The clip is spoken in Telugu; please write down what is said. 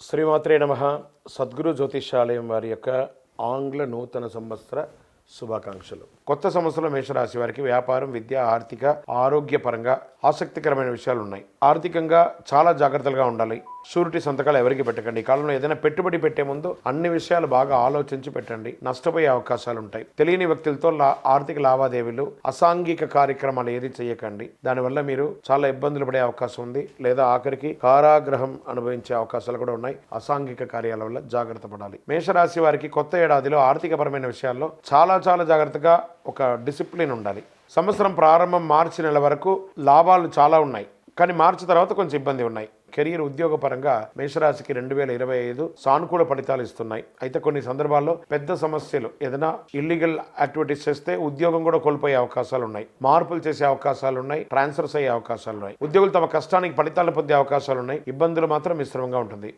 శ్రీమాత్రే నమ. సద్గురు జ్యోతిషాలయం వారి యొక్క ఆంగ్ల నూతన సంవత్సర శుభాకాంక్షలు. కొత్త సంవత్సరం మేషరాశి వారికి వ్యాపారం విద్య ఆర్థిక ఆరోగ్యపరంగా ఆసక్తికరమైన విషయాలు ఉన్నాయి ఆర్థికంగా చాలా జాగ్రత్తలుగా ఉండాలి. షూరిటీ సంతకాలు ఎవరికి పెట్టకండి. ఈ కాలంలో ఏదైనా పెట్టుబడి పెట్టే ముందు అన్ని విషయాలు బాగా ఆలోచించి పెట్టండి. నష్టపోయే అవకాశాలు ఉంటాయి తెలియని వ్యక్తులతో లా- ఆర్థిక లావాదేవీలు అసాంఘిక కార్యక్రమాలు ఏది చేయకండి దానివల్ల మీరు చాలా ఇబ్బందులు పడే అవకాశం ఉంది. లేదా ఆఖరికి కారాగ్రహం అనుభవించే అవకాశాలు కూడా ఉన్నాయి. అసాంఘిక కార్యాల వల్ల జాగ్రత్త పడాలి. మేషరాశి వారికి కొత్త ఏడాదిలో ఆర్థికపరమైన విషయాల్లో చాలా చాలా జాగ్రత్తగా ఒక డిసిప్లిన్ ఉండాలి. సంవత్సరం ప్రారంభం మార్చి నెల వరకు లాభాలు చాలా ఉన్నాయి. కానీ మార్చి తర్వాత కొంచెం ఇబ్బంది ఉన్నాయి. కెరీర్ ఉద్యోగపరంగా మేషరాశికి రెండు వేల ఇరవై ఐదు సానుకూల ఫలితాలు ఇస్తున్నాయి. అయితే కొన్ని సందర్భాల్లో పెద్ద సమస్యలు ఏదైనా ఇల్లీగల్ యాక్టివిటీస్ చేస్తే ఉద్యోగం కూడా కోల్పోయే అవకాశాలు ఉన్నాయి. మార్పులు చేసే అవకాశాలు ఉన్నాయి. ట్రాన్స్ఫర్స్ అయ్యే అవకాశాలు ఉన్నాయి. ఉద్యోగులు తమ కష్టానికి ఫలితాలు పొందే అవకాశాలు ఉన్నాయి. ఇబ్బందులు మాత్రం మిశ్రమంగా ఉంటుంది.